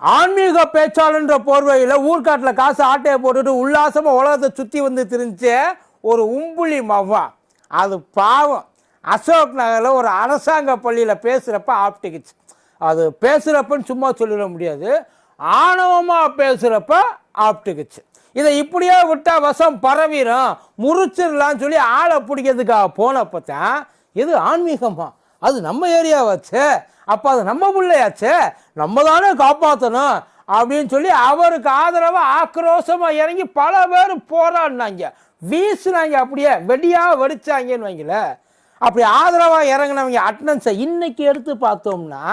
ஆன்மீக பேச்சாளன்ற போர்வையில் ஊர்காட்டில் காசு ஆட்டையை போட்டுட்டு உல்லாசமாக உலகத்தை சுற்றி வந்து திரிஞ்ச ஒரு உம்புலி மவா அது பாவம். அசோக் நகரில் ஒரு அரசாங்க பள்ளியில் பேசுகிறப்ப ஆப்டிக்குச்சு அது பேசுகிறப்பன்னு சும்மா சொல்லிட முடியாது. ஆணவமாக பேசுகிறப்ப ஆப்டிக்குச்சு இதை இப்படியே விட்டால் வசம் பரவிடும் முறிச்சிடலான்னு சொல்லி ஆளை பிடிக்கிறதுக்காக போனப்போ தான் இது ஆன்மீகமாக அது நம்ம ஏரியாவாச்சே. அப்போ அது நம்ம பிள்ளையாச்சே. நம்ம தானே காப்பாற்றணும் அப்படின்னு சொல்லி அவருக்கு ஆதரவாக ஆக்ரோஷமாக இறங்கி பல பேர் போராடினாங்க. வீசுனாங்க அப்படியே. வெடியாக வெடிச்சாங்கன்னு வைங்கள. அப்படி ஆதரவாக இறங்கினவங்க அட்டனன்ஸை இன்னைக்கு எடுத்து பார்த்தோம்னா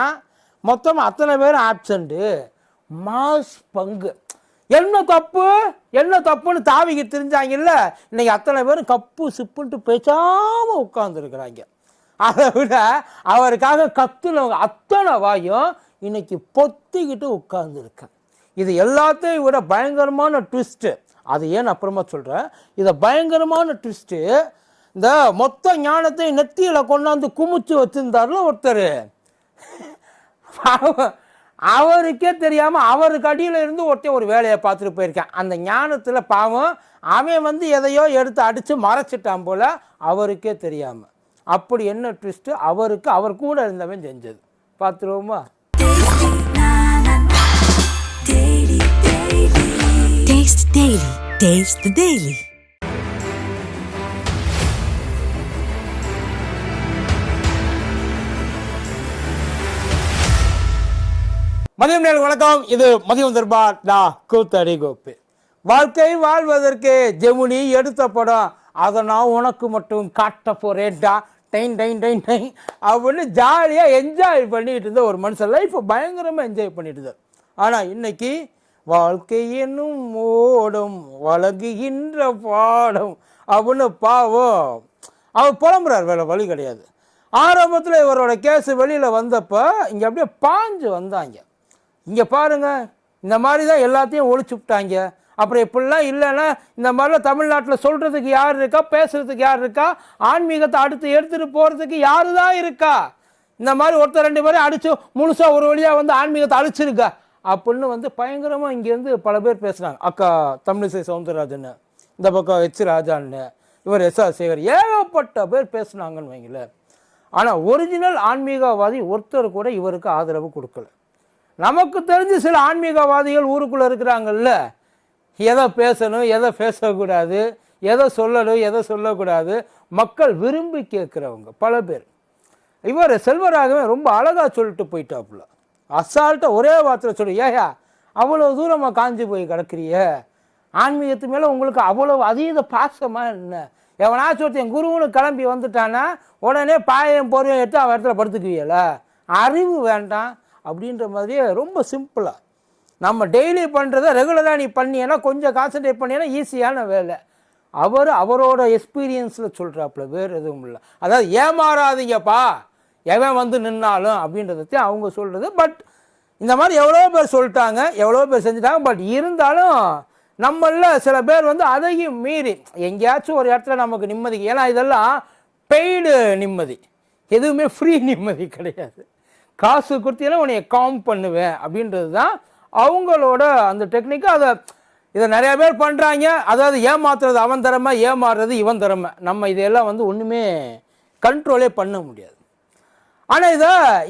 மொத்தம் அத்தனை பேர் ஆப்சண்ட்டு மாஸ் பங்கு. என்ன தப்பு? என்ன தப்புன்னு தாவிக்கு தெரிஞ்சாங்கல்ல. இன்னைக்கு அத்தனை பேரும் கப்பு சிப்புன்ட்டு பேசாமல் உட்காந்துருக்குறாங்க அதை விட அவருக்காக கத்துனவங்க அத்தனை வாயும் இன்னைக்கு பொத்திக்கிட்டு உட்கார்ந்துருக்கேன் இது எல்லாத்தையும் விட பயங்கரமான ட்விஸ்ட்டு அது ஏன் அப்புறமா சொல்கிறேன் இதை பயங்கரமான ட்விஸ்ட்டு இந்த மொத்த ஞானத்தை நெத்தியில் கொண்டாந்து குமிச்சு வச்சுருந்தார்ல ஒருத்தர். அவருக்கே தெரியாமல் அவருக்கு அடியில் இருந்து ஒருத்தர் ஒரு வேலையை பார்த்துட்டு போயிருக்கேன். அந்த ஞானத்தில் பாவம் அவன் வந்து எதையோ எடுத்து அடித்து மறைச்சிட்டான் போல் அவருக்கே தெரியாமல் அப்படி என்ன ட்விஸ்ட்டு அவருக்கு அவர் கூட இருந்தவன் செஞ்சது பார்த்துருவோமா. மதியம் நேரம் வணக்கம். இது மதியம் தர்பார் டா கூத்தடி கோப்பு. வாழ்க்கை வாழ்வதற்கு ஜெமுனி எடுத்த படம். அதை நான் உனக்கு மட்டும் காட்ட போறேன்டா. டைன் டைன் டைன் டைன். அப்படின்னு ஜாலியாக என்ஜாய் பண்ணிகிட்டு இருந்த ஒரு மனுஷன். லைஃப்பை பயங்கரமாக என்ஜாய் பண்ணிட்டு இருந்தார். ஆனால் இன்னைக்கு வாழ்க்கை என்னும் ஓடும் வழங்குகின்ற பாடம். அப்படின்னு பாவம். அவர் புலம்புறார் வேலை வழி கிடையாது. ஆரம்பத்தில் இவரோட கேஸ் வெளியில் வந்தப்போ இங்கே அப்படியே பாஞ்சு வந்தாங்க. இங்கே பாருங்க இந்த மாதிரி தான் எல்லாத்தையும் ஒழிச்சு விட்டாங்க. அப்புறம் இப்படிலாம் இல்லைன்னா இந்த மாதிரிலாம் தமிழ்நாட்டில் சொல்கிறதுக்கு யார் இருக்கா பேசுகிறதுக்கு யார் இருக்கா ஆன்மீகத்தை அடுத்து எடுத்துகிட்டு போகிறதுக்கு யார் தான் இருக்கா? இந்த மாதிரி ஒருத்தர் ரெண்டு பேரும் அடித்து முழுசாக ஒரு வழியாக வந்து ஆன்மீகத்தை அழிச்சிருக்கா அப்படின்னு வந்து பயங்கரமாக இங்கேருந்து பல பேர் பேசுனாங்க அக்கா தமிழிசை சவுந்தரராஜன் இந்த பக்கம் எச் ராஜான்னு இவர் எஸ் ஆர் சேகர் ஏகப்பட்ட பேர் பேசுனாங்கன்னு வைங்களேன். ஆனால் ஒரிஜினல் ஆன்மீகவாதி ஒருத்தர் கூட இவருக்கு ஆதரவு கொடுக்கல. நமக்கு தெரிஞ்சு சில ஆன்மீகவாதிகள் ஊருக்குள்ளே இருக்கிறாங்கல்ல எதை பேசணும் எதை பேசக்கூடாது எதை சொல்லணும் எதை சொல்லக்கூடாது மக்கள் விரும்பி கேட்குறவங்க பல பேர். இவர் செல்வராகவே ரொம்ப அழகாக சொல்லிட்டு போயிட்டாப்புல. அசால்ட்டாக ஒரே வார்த்தையில் சொல்லு ஏயா அவ்வளோ தூரமாக காஞ்சி போய் கிடக்குறிய? ஆன்மீகத்து மேலே உங்களுக்கு அவ்வளோ அதீத பாசமாக என்ன? எவனாச்சும் ஒருத்தன் குருவுன்னு கிளம்பி வந்துட்டானா உடனே பாயம் போர்வையும் எடுத்து அவன் இடத்துல படுத்துக்குவியல? அறிவு வேண்டாம். அப்படின்ற மாதிரியே ரொம்ப சிம்பிளாக நம்ம டெய்லி பண்ணுறத ரெகுலராக நீ பண்ணியனா கொஞ்சம் கான்சன்ட்ரேட் பண்ணியன்னா ஈஸியான வேலை. அவர் அவரோட எக்ஸ்பீரியன்ஸில் சொல்கிறாப்புல வேறு எதுவும் இல்லை. அதாவது ஏமாறாதீங்கப்பா. எவன் வந்து நின்னாலும் அப்படின்றதையும் அவங்க சொல்கிறது பட் இந்த மாதிரி எவ்வளோ பேர் சொல்லிட்டாங்க எவ்வளோ பேர் செஞ்சுட்டாங்க. பட் இருந்தாலும் நம்மளில் சில பேர் வந்து அதையும் மீறி எங்கேயாச்சும் ஒரு இடத்துல நமக்கு நிம்மதி. ஏன்னா இதெல்லாம் பெய்டு நிம்மதி. எதுவுமே ஃப்ரீ நிம்மதி கிடையாது. காசு கொடுத்தீங்கன்னா உன்னைய காம் பண்ணுவேன் அப்படின்றது தான் அவங்களோட அந்த டெக்னிக்கு அதை இதை நிறையா பேர் பண்ணுறாங்க அதாவது ஏமாத்துறது அவன் திறமை ஏமாறுறது இவன் திறமை. நம்ம இதையெல்லாம் வந்து ஒன்றுமே கண்ட்ரோலே பண்ண முடியாது. ஆனால் இதை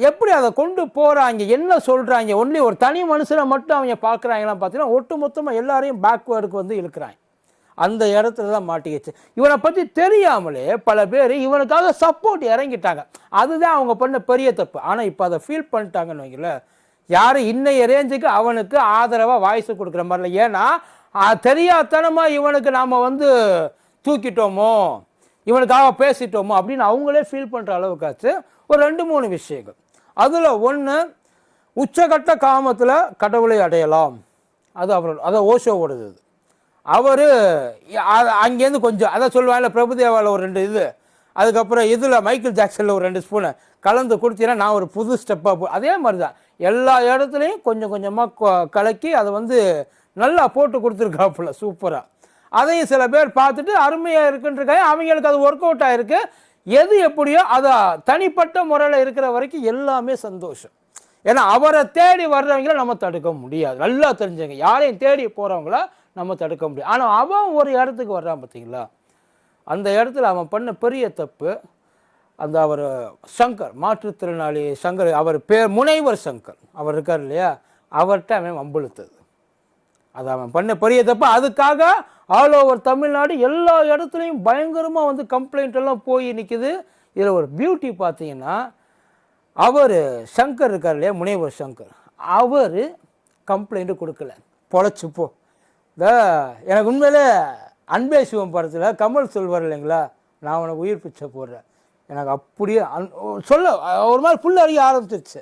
எப்படி அதை கொண்டு போகிறாங்க என்ன சொல்கிறாங்க ஒன்லி ஒரு தனி மனுஷனை மட்டும் அவங்க பார்க்குறாங்களாம் பார்த்தீங்கன்னா ஒட்டு மொத்தமாக எல்லாரையும் பேக்வேர்டுக்கு வந்து இழுக்கிறாங்க. அந்த இடத்துல தான் மாட்டிக்கிச்சு. இவனை பற்றி தெரியாமலே பல பேர் இவனுக்காக சப்போர்ட் இறங்கிட்டாங்க. அதுதான் அவங்க பண்ண பெரிய தப்பு. ஆனால் இப்போ அதை ஃபீல் பண்ணிட்டாங்கன்னு வைங்களேன் யார் இன்னைய ரேஞ்சுக்கு அவனுக்கு ஆதரவாக வாய்ஸ் கொடுக்குற மாதிரி இல்லை. ஏன்னா தெரியாதனமாக இவனுக்கு நாம் வந்து தூக்கிட்டோமோ இவனுக்காக பேசிட்டோமோ அப்படின்னு அவங்களே ஃபீல் பண்ணுற அளவுக்காச்சு. ஒரு ரெண்டு மூணு விஷயங்கள். அதில் ஒன்று உச்சகட்ட காமத்தில் கடவுளை அடையலாம். அது அவர் அதை ஓஷோவோடது. அவர் அங்கேருந்து கொஞ்சம் அதை சொல்லுவாங்கல்ல பிரபுதேவாவில் ஒரு ரெண்டு இது. அதுக்கப்புறம் இதில் மைக்கேல் ஜாக்சனில் ஒரு ரெண்டு ஸ்பூனை கலந்து கொடுத்தீங்கன்னா நான் ஒரு புது ஸ்டெப்பாக அதே மாதிரி தான் எல்லா இடத்துலையும் கொஞ்சம் கொஞ்சமாக கலக்கி அதை வந்து நல்லா போட்டு கொடுத்துருக்காப்புல சூப்பராக அதையும் சில பேர் பார்த்துட்டு அருமையாக இருக்குன்றிருக்காங்க. அவங்களுக்கு அது ஒர்க் அவுட் ஆகிருக்கு எது எப்படியோ அதை தனிப்பட்ட முறையில் இருக்கிற வரைக்கும் எல்லாமே சந்தோஷம். ஏன்னா அவரை தேடி வர்றவங்கள நம்ம தடுக்க முடியாது. நல்லா தெரிஞ்சவங்க யாரையும் தேடி போகிறவங்கள நம்ம தடுக்க முடியாது. ஆனால் அவன் ஒரு இடத்துக்கு வர்றான் பார்த்தீங்களா அந்த இடத்துல அவன் பண்ண பெரிய தப்பு அந்த அவர் சங்கர் மாற்றுத்திறனாளி சங்கர் அவர் பேர் முனைவர் சங்கர் அவர் இருக்கார் இல்லையா? அவர்கிட்ட அவன் வம்புழுத்தது. அது அவன் பண்ண பெரிய தப்பு. அதுக்காக ஆல் ஓவர் தமிழ்நாடு எல்லா இடத்துலையும் பயங்கரமாக வந்து கம்ப்ளைண்ட் எல்லாம் போய் நிற்கிது இதில் ஒரு பியூட்டி பார்த்தீங்கன்னா அவர் சங்கர் இருக்கார் இல்லையா? முனைவர் சங்கர். அவர் கம்ப்ளைண்ட்டு கொடுக்கல. பொழைச்சிப்போ இந்த எனக்கு உண்மையிலே அன்பே சிவம் படத்தில் கமல் சொல்வார் இல்லைங்களா? நான் உனக்கு உயிர் பிச்சை போடுறேன். எனக்கு அப்படியே அன் சொல்ல ஒரு மாதிரி புல் அறிய ஆரம்பிச்சிருச்சு.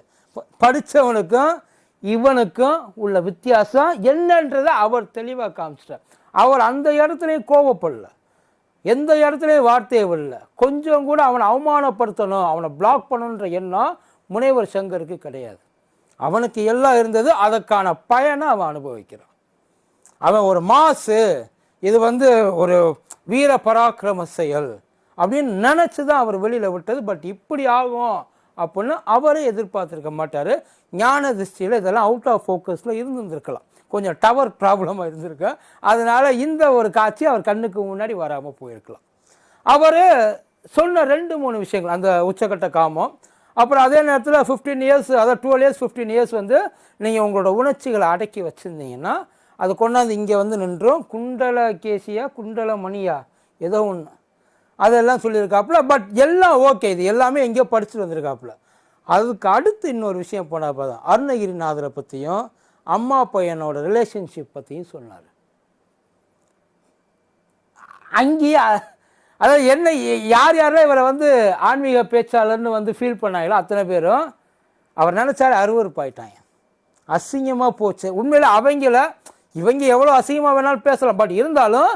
படித்தவனுக்கும் படிச்சவனுக்கும் இவனுக்கும் உள்ள வித்தியாசம் என்னன்றதை அவர் தெளிவாக காமிச்சிட்டார். அவர் அந்த இடத்துலையும் கோவப்படல. எந்த இடத்துலையும் வார்த்தையே வரல கொஞ்சம் கூட அவனை அவமானப்படுத்தணும் அவனை பிளாக் பண்ணணுன்ற எண்ணம் முனைவர் சங்கருக்கு கிடையாது. அவனுக்கு எல்லாம் இருந்தது அதற்கான பயனை அவன் அனுபவிக்கிறான். அவன் ஒரு மாசு இது வந்து ஒரு வீர பராக்கிரம செயல் அப்படின்னு நினச்சி தான் அவர் வெளியில் விட்டது. பட் இப்படி ஆகும் அப்படின்னு அவரே எதிர்பார்த்துருக்க மாட்டார். ஞான திருஷ்டியில் இதெல்லாம் அவுட் ஆஃப் ஃபோக்கஸில் இருந்திருந்திருக்கலாம். கொஞ்சம் டவர் ப்ராப்ளமாக இருந்திருக்கு. அதனால் இந்த ஒரு காட்சி அவர் கண்ணுக்கு முன்னாடி வராமல் போயிருக்கலாம். அவர் சொன்ன ரெண்டு மூணு விஷயங்கள் அந்த உச்சக்கட்ட காமம் அப்புறம் அதே நேரத்தில் ஃபிஃப்டீன் இயர்ஸ் அதாவது டுவெல் இயர்ஸ் ஃபிஃப்டீன் இயர்ஸ் வந்து நீங்கள் உங்களோட உணர்ச்சிகளை அடக்கி வச்சுருந்தீங்கன்னா அது கொண்டாந்து இங்கே வந்து நின்றும். குண்டல கேசியா குண்டல மணியா? ஏதோ ஒன்று அதெல்லாம் சொல்லியிருக்காப்புல. பட் எல்லாம் ஓகே இது எல்லாமே எங்கேயோ படிச்சுட்டு வந்திருக்காப்புல. அதுக்கு அடுத்து இன்னொரு விஷயம் போனால் தான் அருணகிரிநாதரை பற்றியும் அம்மா பையனோட ரிலேஷன்ஷிப் பற்றியும் சொன்னார். அங்கேயே அதாவது என்ன யார் யாரெல்லாம் இவரை வந்து ஆன்மீக பேச்சாளர்னு வந்து ஃபீல் பண்ணாங்களோ அத்தனை பேரும் அவர் நினச்சாரு அருவறுப்பாயிட்டாங்க அசிங்கமாக போச்சு. உண்மையில் அவங்கள இவங்க எவ்வளோ அசிங்கமாக வேணாலும் பேசலாம். பட் இருந்தாலும்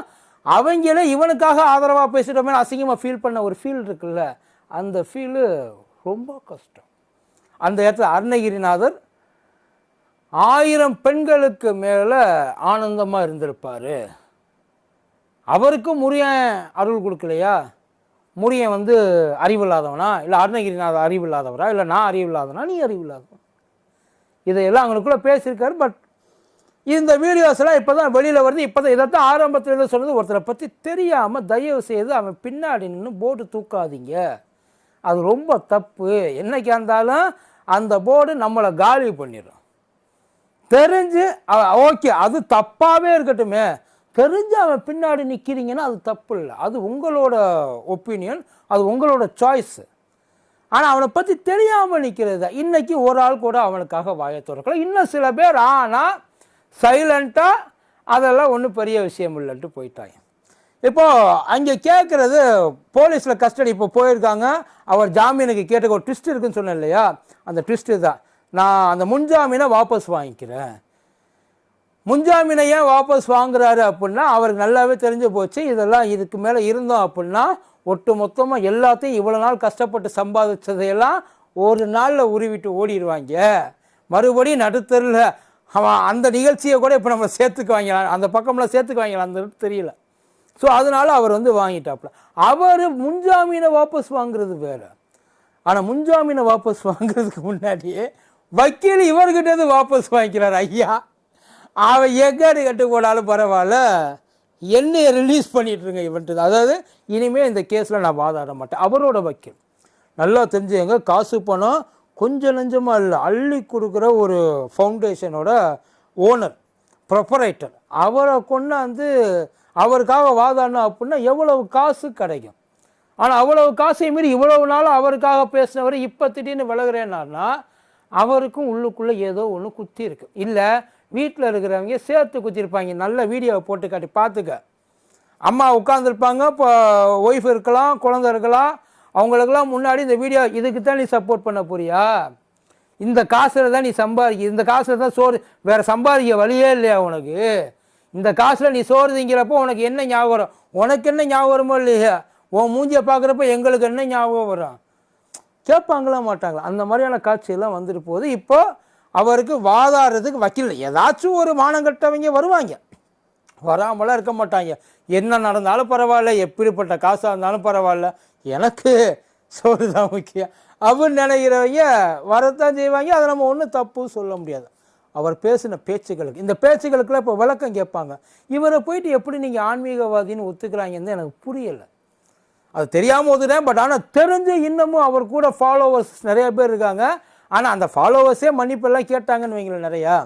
அவங்களே இவனுக்காக ஆதரவாக பேசிட்டோமே அசிங்கமாக ஃபீல் பண்ண ஒரு ஃபீல் இருக்குல்ல அந்த ஃபீலு ரொம்ப கஷ்டம். அந்த இடத்துல அருணகிரிநாதர் ஆயிரம் பெண்களுக்கு மேலே ஆனந்தமாக இருந்திருப்பார். அவருக்கும் முரியன் அருள் கொடுக்கலையா? முரியன் வந்து அறிவில்லாதவனா? இல்லை அருணகிரிநாதர் அறிவில்லாதவரா? இல்லை நான் அறிவில்லாதவனா நீ அறிவில்லாதவன். இதையெல்லாம் அவங்களுக்குள்ளே பேசியிருக்காரு பட் இந்த வீடியோஸ்லாம் இப்போ தான் வெளியில் வருது. இப்போ தான் இதைத்தான் ஆரம்பத்துல இருந்து சொல்கிறது ஒருத்தரை பற்றி தெரியாமல் தயவு செய்து அவன் பின்னாடி நின்று போர்டு தூக்காதீங்க. அது ரொம்ப தப்பு. என்னைக்கா இருந்தாலும் அந்த போர்டு நம்மளை காலி பண்ணிடும் தெரிஞ்சு ஓகே அது தப்பாகவே இருக்கட்டுமே. தெரிஞ்சு அவன் பின்னாடி நிற்கிறீங்கன்னா அது தப்பு இல்லை. அது உங்களோட ஒப்பீனியன். அது உங்களோட சாய்ஸு ஆனால் அவனை பற்றி தெரியாமல் நிற்கிறது இன்றைக்கி ஒரு ஆள் கூட அவனுக்காக வாயை திறக்கல. இன்னும் சில பேர் ஆனால் சைலண்ட்டாக அதெல்லாம் ஒன்றும் பெரிய விஷயம் இல்லைன்ட்டு போயிட்டாங்க. இப்போது அங்கே கேட்குறது போலீஸில் கஸ்டடி இப்போ போயிருக்காங்க. அவர் ஜாமீனுக்கு கேட்ட ஒரு ட்விஸ்ட் இருக்குன்னு சொன்னேன் இல்லையா? அந்த ட்விஸ்ட்டு தான். நான் அந்த முன்ஜாமீனை வாபஸ் வாங்கிக்கிறேன். முன்ஜாமீனை ஏன் வாபஸ் வாங்குறாரு அப்படின்னா அவருக்கு நல்லாவே தெரிஞ்சு போச்சு. இதெல்லாம் இதுக்கு மேலே இருந்தோம் அப்படின்னா ஒட்டு மொத்தமாக எல்லாத்தையும் இவ்வளோ நாள் கஷ்டப்பட்டு சம்பாதிச்சதையெல்லாம் ஒரு நாளில் உருவிட்டு ஓடிடுவாங்க. மறுபடியும் நடுத்தரில் அவன் அந்த நிகழ்ச்சியை கூட இப்போ நம்ம சேர்த்துக்குவாங்க அந்த பக்கம்லாம் சேர்த்துக்கு அந்த தெரியல. ஸோ அதனால அவர் வந்து வாங்கிட்டாப்புல. அவர் முன்ஜாமீனை வாபஸ் வாங்குறது வேறு. ஆனால் முன்ஜாமீனை வாபஸ் வாங்குறதுக்கு முன்னாடியே வக்கீல் இவர்கிட்ட வாபஸ் வாங்கிக்கிறார் ஐயா. அவன் எக்காடு கட்டு போனாலும் பரவாயில்ல. என்னையை ரிலீஸ் பண்ணிகிட்ருங்க இவன்ட்டு. அதாவது இனிமேல் இந்த கேஸில் நான் வாதாட மாட்டேன். அவரோட வக்கீல். நல்லா தெரிஞ்சுங்க காசு பணம் கொஞ்சம் நஞ்சமாக இல்லை அள்ளி கொடுக்குற ஒரு ஃபவுண்டேஷனோட ஓனர் ப்ரொப்பரேட்டர் அவரை கொண்டாந்து அவருக்காக வாதாடணும் அப்படின்னா எவ்வளவு காசு கிடைக்கும். ஆனால் அவ்வளவு காசை மீறி இவ்வளவு நாள் அவருக்காக பேசினவர் இப்போ திடீர்னு விலகுறேன்னாருனா அவருக்கும் உள்ளுக்குள்ளே ஏதோ ஒன்று குத்தி இருக்கு. இல்லை வீட்டில் இருக்கிறவங்க சேர்த்து குத்திருப்பாங்க. நல்ல வீடியோவை போட்டு காட்டி பார்த்துக்க. அம்மா உட்காந்துருப்பாங்க இப்போ ஒய்ஃப் இருக்கலாம் குழந்தை இருக்கலாம் அவங்களுக்கெல்லாம் முன்னாடி இந்த வீடியோ இதுக்கு தான் நீ சப்போர்ட் பண்ண போறியா? இந்த காசில் தான் நீ சம்பாதிக்க இந்த காசில் தான் சோறு வேறு சம்பாதிக்க வழியே இல்லையா உனக்கு? இந்த காசில் நீ சோறு திங்கிறப்போ உனக்கு என்ன ஞாபகம் வரும்? உனக்கு என்ன ஞாபகம் வருமோ இல்லையா? உன் மூஞ்சியை பார்க்குறப்ப எங்களுக்கு என்ன ஞாபகம் வரும்? கேட்பாங்களா மாட்டாங்களா? அந்த மாதிரியான காட்சியெல்லாம் வந்துட்டு போகுது. இப்போ அவருக்கு வாதாடுறதுக்கு வக்கீல் ஏதாச்சும் ஒரு மானங்கட்டவங்க வருவாங்க. வராமலாம் இருக்க மாட்டாங்க. என்ன நடந்தாலும் பரவாயில்ல. எப்படிப்பட்ட காசாக இருந்தாலும் பரவாயில்ல. எனக்கு சோறு தான் முக்கியம். அப்படின்னு நினைக்கிறவங்க வரத்தான் செய்வாங்க. அதை நம்ம ஒன்றும் தப்பு சொல்ல முடியாது. அவர் பேசின பேச்சுகளுக்கு இந்த பேச்சுகளுக்குலாம் இப்போ விளக்கம் கேட்பாங்க. இவரை போயிட்டு எப்படி நீங்கள் ஆன்மீகவாதின்னு ஒத்துக்கிறாங்கன்னு எனக்கு புரியலை. அது தெரியாமல் ஒத்துட்டேன் பட் ஆனால் தெரிஞ்சு இன்னமும் அவர் கூட ஃபாலோவர்ஸ் நிறைய பேர் இருக்காங்க. ஆனால் அந்த ஃபாலோவர்ஸே மன்னிப்பெல்லாம் கேட்டாங்கன்னு வைங்களேன் நிறையா.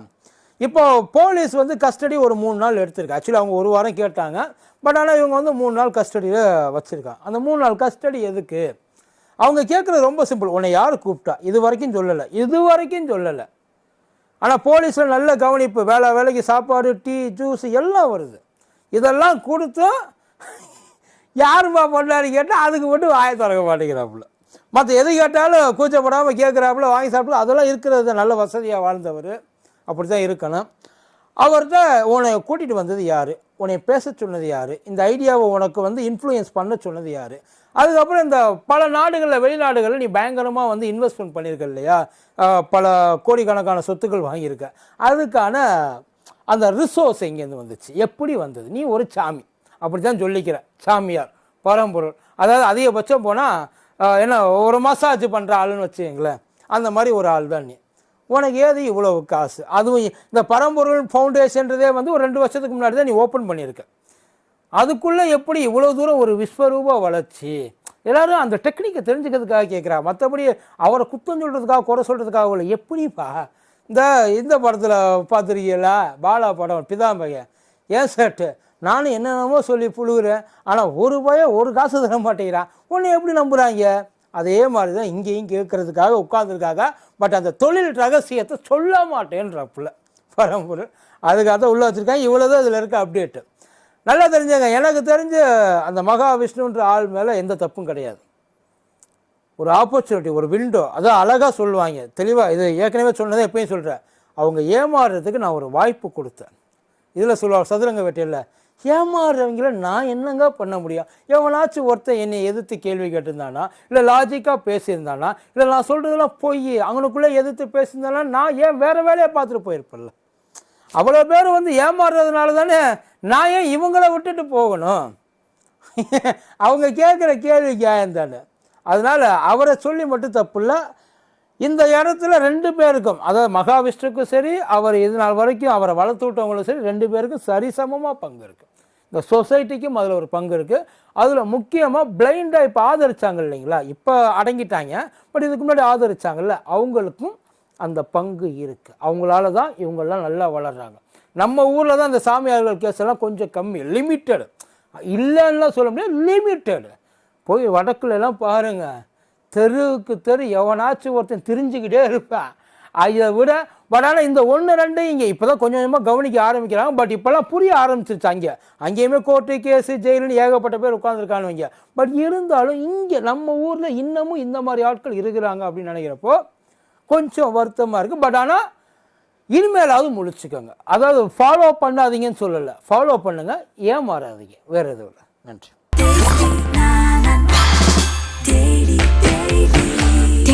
இப்போ போலீஸ் வந்து கஸ்டடி ஒரு மூணு நாள் எடுத்திருக்கு. ஆக்சுவலி அவங்க ஒரு வாரம் கேட்டாங்க. பட் ஆனால் இவங்க வந்து மூணு நாள் கஸ்டடியில் வச்சுருக்காங்க. அந்த மூணு நாள் கஸ்டடி எதுக்கு? அவங்க கேட்குறது ரொம்ப சிம்பிள் உன்னை யார் கூப்பிட்டா? இது வரைக்கும் சொல்லலை. இது வரைக்கும் சொல்லலை. ஆனால் போலீஸில் நல்ல கவனிப்பு வேலை வேலைக்கு சாப்பாடு டீ ஜூஸ் எல்லாம் வருது. இதெல்லாம் கொடுத்தும் யாருப்பா பண்ணாரு கேட்டால் அதுக்கு மட்டும் வாயை திறக்க மாட்டேங்கிறாப்புல. மற்ற எது கேட்டாலும் கூச்சப்படாமல் கேட்குறாப்புல வாங்கி சாப்பிட்டு அதெல்லாம் இருக்கிறது நல்ல வசதியாக வாழ்ந்தவர். அப்படி தான் இருக்கணும். அவர்கிட்ட உன்னை கூட்டிகிட்டு வந்தது யார்? உன்னை பேச சொன்னது யார்? இந்த ஐடியாவை உனக்கு வந்து இன்ஃப்ளூயன்ஸ் பண்ண சொன்னது யார்? அதுக்கப்புறம் இந்த பல நாடுகளில் வெளிநாடுகளில் நீ பயங்கரமாக வந்து இன்வெஸ்ட்மெண்ட் பண்ணியிருக்க இல்லையா? பல கோடிக்கணக்கான சொத்துக்கள் வாங்கியிருக்க. அதுக்கான அந்த ரிசோர்ஸ் எங்கேருந்து வந்துச்சு? எப்படி வந்தது? நீ ஒரு சாமி. அப்படி தான் சொல்லிக்கிற. சாமியார் பரம்பொருள். அதாவது அதிகபட்சம் போனால் என்ன ஒரு மசாஜ் பண்ணுற ஆளுன்னு வச்சுங்களேன் அந்த மாதிரி ஒரு ஆள் தான் நீ. உனக்கு ஏது இவ்வளவு காசு? அதுவும் இந்த பரம்பொருள் ஃபவுண்டேஷன்றதே வந்து ஒரு ரெண்டு வருஷத்துக்கு முன்னாடி தான் நீ ஓப்பன் பண்ணியிருக்க அதுக்குள்ளே எப்படி இவ்வளோ தூரம் ஒரு விஸ்வரூப வளர்ச்சி? எல்லாரும் அந்த டெக்னிக்கை தெரிஞ்சுக்கிறதுக்காக கேட்குறா மற்றபடி அவரை குத்தம் சொல்கிறதுக்காக குறை சொல்கிறதுக்காக இல்லை. எப்படிப்பா? இந்த இந்த படத்தில் பார்த்துருக்கீங்களா பாலா படம் பிதாம்பையன் ஏன் சேட்டு நானும் என்னென்னமோ சொல்லி புழுகிறேன். ஆனால் ஒரு பய ஒரு காசு தர மாட்டேங்கிறான். உன்னை எப்படி நம்புகிறாங்க அதே மாதிரி தான் இங்கேயும் கேட்கறதுக்காக உட்காந்துருக்காங்க பட் அந்த தொழில் ரகசியத்தை சொல்ல மாட்டேன்றாப்புல. பரம்பொருள். அதுக்காக தான் உள்ளே வச்சுருக்காங்க. இவ்வளோ தான் இதில் இருக்க அப்டேட்டு நல்லா தெரிஞ்சுங்க. எனக்கு தெரிஞ்ச அந்த மகாவிஷ்ணுன்ற ஆள் மேலே எந்த தப்பும் கிடையாது. ஒரு ஆப்பர்ச்சுனிட்டி ஒரு விண்டோ அதான் அழகாக சொல்லுவாங்க. தெளிவாக இது ஏற்கனவே சொன்னதை எப்பயும் சொல்கிறேன் அவங்க ஏமாறுறதுக்கு நான் ஒரு வாய்ப்பு கொடுத்தேன். இதில் சொல்லுவாங்க சதுரங்க வெட்டியில் ஏமாறுறவங்கள நான் என்னங்க பண்ண முடியும்? எவனாச்சும் ஒருத்தன் என்னை எதிர்த்து கேள்வி கேட்டிருந்தானா? இல்லை லாஜிக்காக பேசியிருந்தானா? இல்லை நான் சொல்கிறதெல்லாம் பொய் அவனுக்குள்ளே எதிர்த்து பேசியிருந்தானா? நான் ஏன் வேறு வேலையை பார்த்துட்டு போயிருப்பேன்ல? அவ்வளோ பேர் வந்து ஏமாறுறதுனால தானே நான் ஏன் இவங்கள விட்டுட்டு போகணும்? அவங்க கேட்குற கேள்வி நியாயம் தானே. அதனால் அவரை சொல்லி மட்டும் தப்பு இல்லை இந்த இடத்துல ரெண்டு பேருக்கும் அதாவது மகாவிஷ்ணுக்கும் சரி அவர் இது நாள் வரைக்கும் அவரை வளர்த்து விட்டவங்களும் சரி ரெண்டு பேருக்கும் சரிசமமாக பங்கு இருக்குது இந்த சொசைட்டிக்கும் அதில் ஒரு பங்கு இருக்குது அதில் முக்கியமாக பிளைண்டாக இப்போ ஆதரித்தாங்க இல்லைங்களா? இப்போ அடங்கிட்டாங்க. பட் இதுக்கு முன்னாடி ஆதரித்தாங்கல்ல அவங்களுக்கும் அந்த பங்கு இருக்குது அவங்களால தான் இவங்கெல்லாம் நல்லா வளர்கிறாங்க நம்ம ஊரில் தான் இந்த சாமியார்கள் கேஸ் எல்லாம் கொஞ்சம் கம்மி லிமிட்டடு இல்லைன்னுலாம் சொல்ல முடியாது லிமிட்டடு போய் வடக்குலலாம் பாருங்கள் தெருவுக்கு தெரு எவனாச்சும் ஒருத்தன் தெரிஞ்சுக்கிட்டே இருப்பான். அதை விட பட் ஆனால் இந்த ஒன்று ரெண்டு இங்கே இப்போ தான் கொஞ்சம் கொஞ்சமாக கவனிக்க ஆரம்பிக்கிறாங்க. பட் இப்போல்லாம் புரிய ஆரம்பிச்சிருச்சு அங்கே. அங்கேயுமே கோர்ட்டு கேஸு ஜெயிலுன்னு ஏகப்பட்ட பேர் உட்காந்துருக்கானுங்க பட் இருந்தாலும் இங்கே நம்ம ஊரில் இன்னமும் இந்த மாதிரி ஆட்கள் இருக்கிறாங்க அப்படின்னு நினைக்கிறப்போ கொஞ்சம் வருத்தமாக இருக்குது பட் ஆனால் இனிமேலாவது முழிச்சுக்கோங்க. அதாவது ஃபாலோ பண்ணாதீங்கன்னு சொல்லலை. ஃபாலோ பண்ணுங்கள் ஏமாறாதீங்க. வேறு எதுவும் இல்லை. நன்றி.